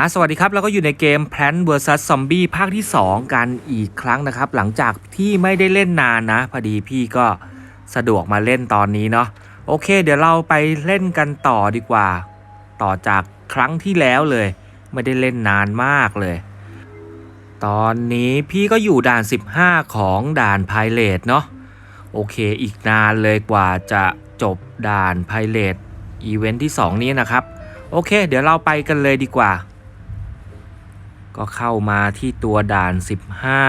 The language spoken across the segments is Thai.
อ่าสวัสดีครับเราก็อยู่ในเกม Plant vs Zombie ภาคที่ 2 กันอีกครั้งนะครับ หลังจากที่ไม่ได้เล่นนานนะ พอดีพี่ก็สะดวกมาเล่นตอนนี้เนาะโอเค เดี๋ยวเราไปเล่นกันต่อดีกว่า ต่อจากครั้งที่แล้วเลย ไม่ได้เล่นนานมากเลย ตอนนี้พี่ก็อยู่ด่าน 15 ของด่านไพเรตเนาะโอเคอีกนานเลยกว่าจะจบด่านไพเรตอีเวนท์ที่ 2 นี้นะครับ โอเค เดี๋ยวเราไปกันเลยดีกว่า ก็เข้ามาที่ตัวด่าน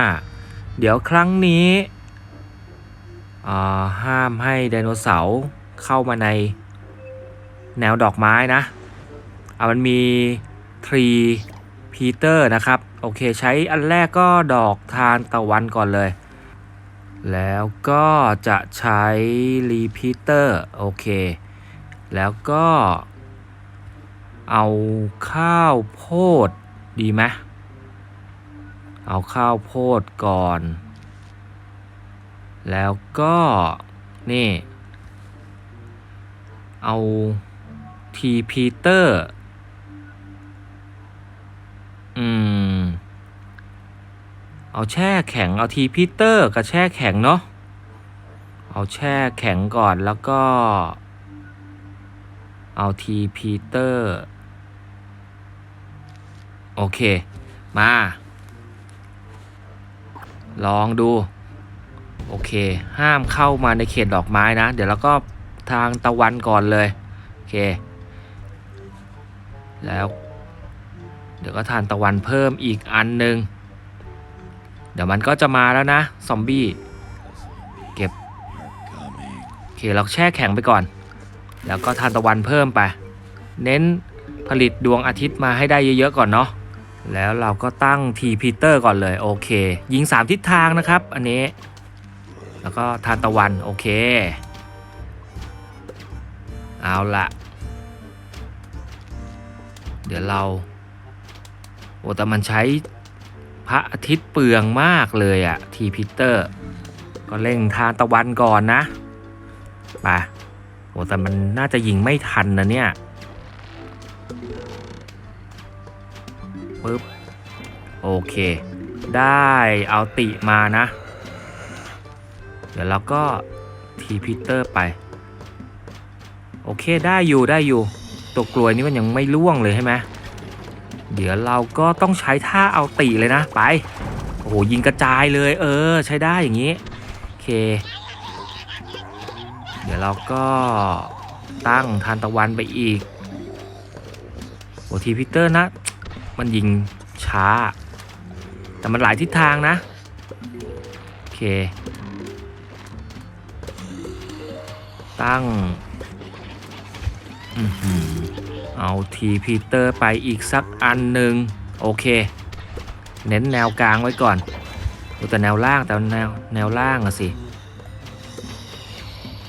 15 เดี๋ยวครั้งนี้อ่าห้ามให้ไดโนเสาร์เข้ามาในแนวดอกไม้นะอ่ามันมีทรีพีเตอร์นะครับ โอเคใช้อันแรกก็ดอกทานตะวันก่อนเลย แล้วก็จะใช้รีพีเตอร์โอเค แล้วก็เอาข้าวโพดดีไหม เอาข้าวโพดก่อน แล้วก็นี่ เอาทีพีเตอร์ อืม เอาแช่แข็ง เอาทีพีเตอร์กับแช่แข็งเนาะ เอาแช่แข็งก่อนแล้วก็ เอาทีพีเตอร์ โอเค มา ลองดู โอเค ห้ามเข้ามาในเขตดอกไม้นะ เดี๋ยวเราก็ทางตะวันก่อนเลย โอเค แล้ว เดี๋ยวก็ทานตะวันเพิ่มอีกอันหนึ่งเดี๋ยวมันก็จะมาแล้วนะ ซอมบี้ เก็บ โอเค เราแช่แข็งไปก่อน แล้วก็ทานตะวันเพิ่มไป เน้นผลิตดวงอาทิตย์มาให้ได้เยอะๆก่อนเนาะ แล้วเราก็ตั้งทีพีเตอร์ก่อนเลยโอเค ยิง 3 ทิศทางนะครับ อันนี้ แล้วก็ทานตะวันโอเค เอาละเดี๋ยวเราโอ้แต่มันใช้พระอาทิตย์เปลืองมากเลยอะทีพีเตอร์ ก็เร่งทานตะวันก่อนนะไปโอ้แต่มันน่าจะยิงไม่ทันนะเนี่ย ปึ๊บ โอเค ได้เอาติมานะ เดี๋ยวเราก็ทีพีเตอร์ไป โอเคได้อยู่ได้อยู่ ตัวกลวยนี้มันยังไม่ล่วงเลยใช่ไหมเดี๋ยวเราก็ต้องใช้ท่าเอาติเลยนะไป โอ้โหยิงกระจายเลย เออ ใช้ได้อย่างนี้ โอเค เดี๋ยวเราก็ตั้งทานตะวันไปอีกโอ้ทีพีเตอร์นะ มันยิงช้า แต่มันหลายทิศทางนะ โอเค ตั้งอเอาทีพีเตอร์ไปอีกสักอันหนึ่งโอเค เน้นแนวกลางไว้ก่อนแต่แนวล่างแต่แนวแนวล่างอะสิ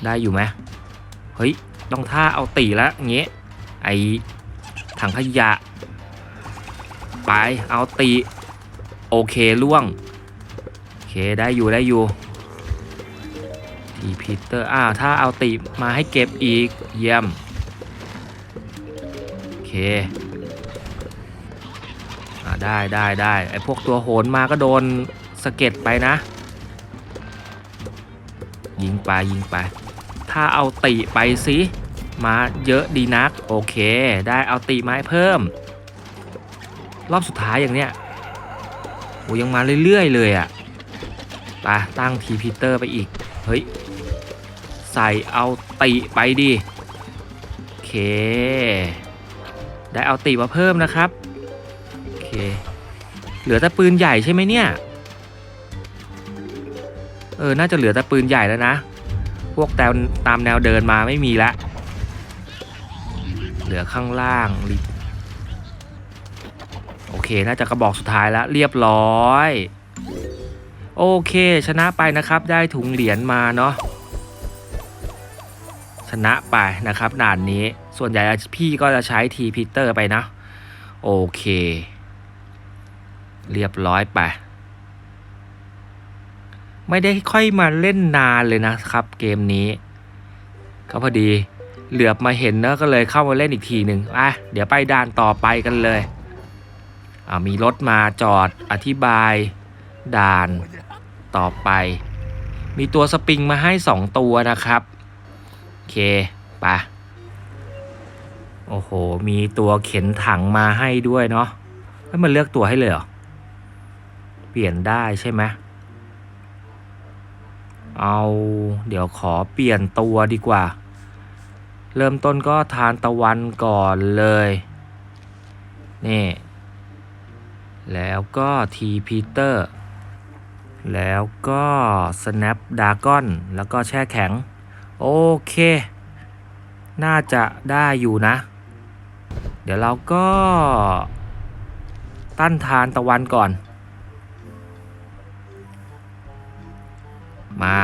ได้อยู่ไหมเฮ้ย ต้องท่าเอาตีแล้วเงี้ยไอถังขยะ ไปเอาตีโอเคล่วง โอเคได้อยู่ได้อยู่ทีพีเตอร์อ้าวถ้าเอาตีมาให้เก็บอีกเยี่ยม โอเคอ่าได้ได้ได้ไอพวกตัวโหนมาก็โดนสะเก็ดไปนะ ยิงไปยิงไป ถ้าเอาติไปสิมาเยอะดีนัก โอเค ได้เอาติมาให้เพิ่ม รอบสุดท้ายอย่างเนี้ยโอ้ยังมาเรื่อยๆเลยอะ่ะไปตั้งทีพีเตอร์ไปอีก เฮ้ย ใส่เอาติไปดิโอเค ได้เอาติมาเพิ่มนะครับโอเค เหลือแต่ปืนใหญ่ใช่ไหมเนี่ย เออ น่าจะเหลือแต่ปืนใหญ่แล้วนะ พวกแตวตามแนวเดินมาไม่มีละ เหลือข้างล่างลิโอ เค น่าจะกระบอกสุดท้ายแล้วเรียบร้อย โอเค ชนะไปนะครับ ได้ถุงเหรียญมาเนาะชนะไปนะครับด่านนี้ส่วนใหญ่พี่ก็จะใช้ทีพีเตอร์ไปนะ โอเค เรียบร้อยไป ไม่ได้ค่อยมาเล่นนานเลยนะครับเกมนี้ ก็พอดีเหลือบมาเห็นเนอะก็เลยเข้ามาเล่นอีกทีหนึ่งอะเดี๋ยวไปด่านต่อไปกันเลย มีรถมาจอดอธิบาย ด่านต่อไป มีตัวสปริงมาให้ 2 ตัวนะครับ โอเคปะโอ้โห มีตัวเข็นถังมาให้ด้วยเนาะให้มันเลือกตัวให้เลยเหรอ เปลี่ยนได้ใช่ไหมเอา เดี๋ยวขอเปลี่ยนตัวดีกว่า เริ่มต้นก็ทานตะวันก่อนเลย นี่ แล้วก็ทีพีเตอร์แล้วก็ Snap d r a g o n แล้วก็แช่แข็ง โอเค น่าจะได้อยู่นะ เดี๋ยวเราก็ตั้นทานตะวันก่อน มา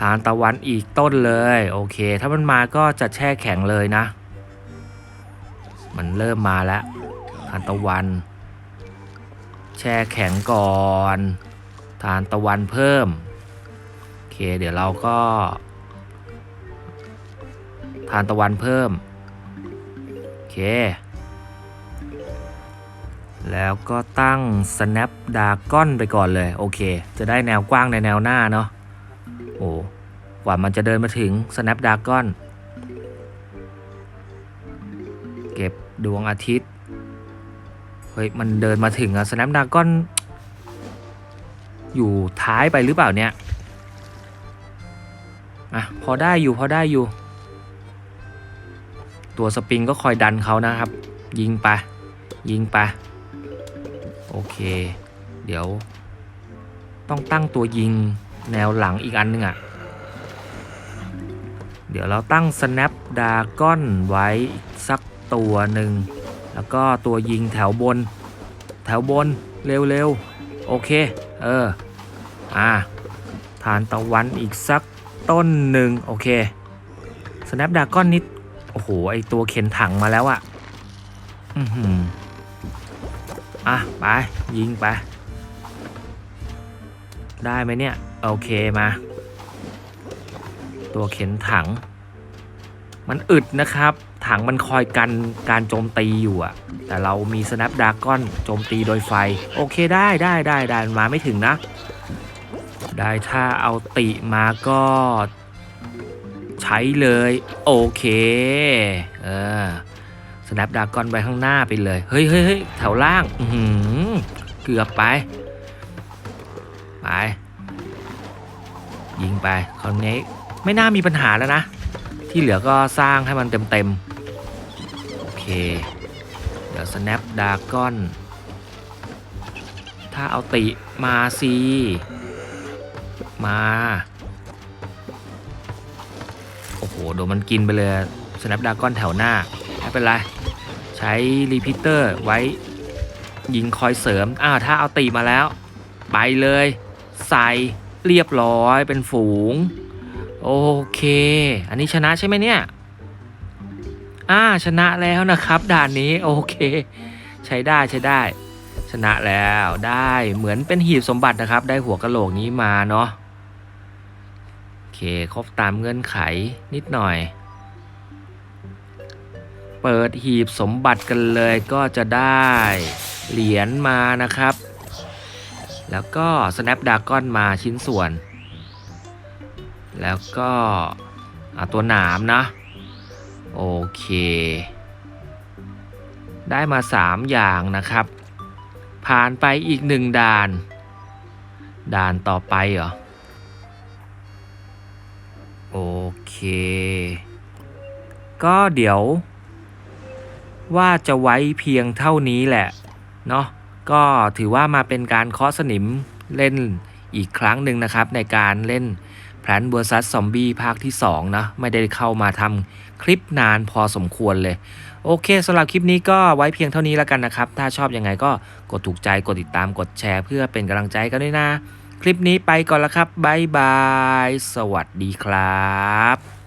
ทานตะวันอีกต้นเลย โอเค ถ้ามันมาก็จะแช่แข็งเลยนะ มันเริ่มมาแล้ว ทานตะวัน แช่แข็งก่อนทานตะวันเพิ่ม โอเค เดี๋ยวเราก็ทานตะวันเพิ่ม โอเค แล้วก็ตั้ง snap dragon ไปก่อนเลย โอเค จะได้แนวกว้างในแนวหน้าเนาะโอ้กว่ามันจะเดินมาถึง snap dragon เก็บดวงอาทิตย์ เฮ้ย มันเดินมาถึงอะ snap dragon อยู่ท้ายไปหรือเปล่าเนี่ย อะ พอได้อยู่ พอได้อยู่ ตัวสปริงก็คอยดันเขานะครับ ยิงไป ยิงไป โอเค เดี๋ยว ต้องตั้งตัวยิงแนวหลังอีกอันหนึงอะ่ะ เดี๋ยวเราตั้ง snap dragon ไว้สักตัวหนึ่ง แล้วก็ตัวยิงแถวบน แถวบนเร็วๆ โอเค เออ อ่าทานตะวันอีกสักต้นหนึ่งโอเค snap dragon นิดโอ้โห ไอตัวเข็นถังมาแล้วอะอือหืออะ ไป ยิงไป ได้ไหมเนี่ย โอเคมา ตัวเข็นถัง มันอึดนะครับ ถังมันคอยกันการโจมตีอยู่อะแต่เรามี snap dragon โจมตีโดยไฟ โอเคได้ได้ได้ได้มันมาไม่ถึงนะ ได้ถ้าเอาติมาก็ ใช้เลย โอเค เออ snap dragon ไปข้างหน้าไปเลย เฮ้ยเฮ้ยเฮ้ยแถวล่างอืเกือบไป ไป ยิงไปคราวนี้ไม่น่ามีปัญหาแล้วนะ ที่เหลือก็สร้างให้มันเต็มๆ เค เดี๋ยว snap dragon ถ้าเอาติมาสิมา โอ้โหโดนมันกินไปเลย snap dragon แถวหน้า ไม่เป็นไร ใช้รีพิเตอร์ไว้ยิงคอยเสริม อ้าว ถ้าเอาตีมาแล้ว ไปเลย ใส่เรียบร้อยเป็นฝูง โอเค อันนี้ชนะใช่ไหมเนี่ย อ่าชนะแล้วนะครับ ด่านนี้โอเค ใช้ได้ใช้ได้ ชนะแล้วได้เหมือนเป็นหีบสมบัตินะครับ ได้หัวกะโหลกนี้มาเนาะโอเคครบตามเงื่อนไขนิดหน่อย เปิดหีบสมบัติกันเลยก็จะได้เหรียญมานะครับ แล้วก็ snap dragon มาชิ้นส่วน แล้วก็ตัวหนามนะ โอเค ได้มา 3 อย่างนะครับ ผ่านไปอีกหนึ่งด่าน ด่านต่อไปเหรอ โอเค ก็เดี๋ยว ว่าจะไว้เพียงเท่านี้แหละ เนาะก็ถือว่ามาเป็นการเคาะสนิมเล่นอีกครั้งหนึ่งนะครับในการเล่น Plant vs ซอมบี้ภาคที่ 2 นะ ไม่ได้เข้ามาทำคลิปนานพอสมควรเลย โอเคสำหรับคลิปนี้ก็ไว้เพียงเท่านี้แล้วกันนะครับ ถ้าชอบยังไงก็กดถูกใจกดติดตามกดแชร์เพื่อเป็นกำลังใจกันด้วยนะ คลิปนี้ไปก่อนแล้วครับบายบาย สวัสดีครับ